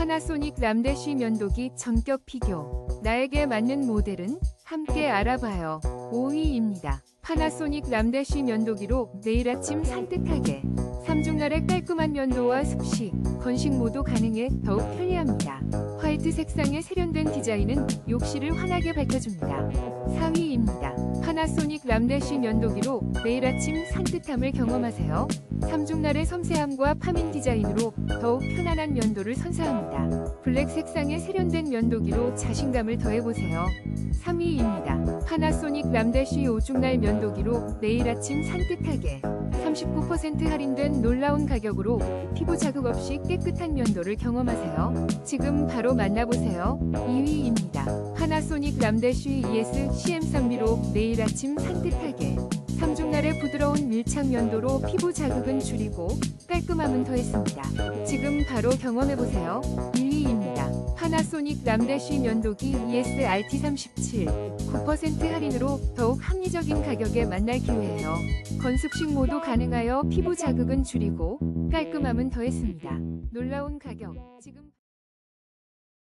파나소닉 람대쉬 면도기 전격 비교. 나에게 맞는 모델은 함께 알아봐요. 5위입니다. 파나소닉 람대쉬 면도기로 매일 아침 산뜻하게 3중날의 깔끔한 면도와 습식, 건식 모두 가능해 더욱 편리합니다. 화이트 색상의 세련된 디자인은 욕실을 환하게 밝혀줍니다. 4위입니다. 파나소닉 람대쉬 면도기로 매일 아침 산뜻함을 경험하세요. 3중날의 섬세함과 파민 디자인으로 더욱 편안한 면도를 선사합니다. 블랙 색상의 세련된 면도기로 자신감을 더해보세요. 3위입니다. 파나소닉 람대쉬 5중날 면도기로 매일 아침 산뜻하게 39% 할인된 놀라운 가격으로 피부 자극 없이 깨끗한 면도를 경험하세요. 지금 바로 만나보세요. 2위입니다. 파나소닉 람대쉬 ES CM3미로 매일 아침 산뜻하게 3중날의 부드러운 밀착 면도로 피부 자극은 줄이고 깔끔함은 더했습니다. 지금 바로 경험해보세요. 1위입니다. 파나소닉 람대쉬 면도기 ES RT37 9% 할인으로 더욱 합리적인 가격에 만날 기회예요. 건습식 모두 가능하여 피부 자극은 줄이고 깔끔함은 더했습니다. 놀라운 가격. 지금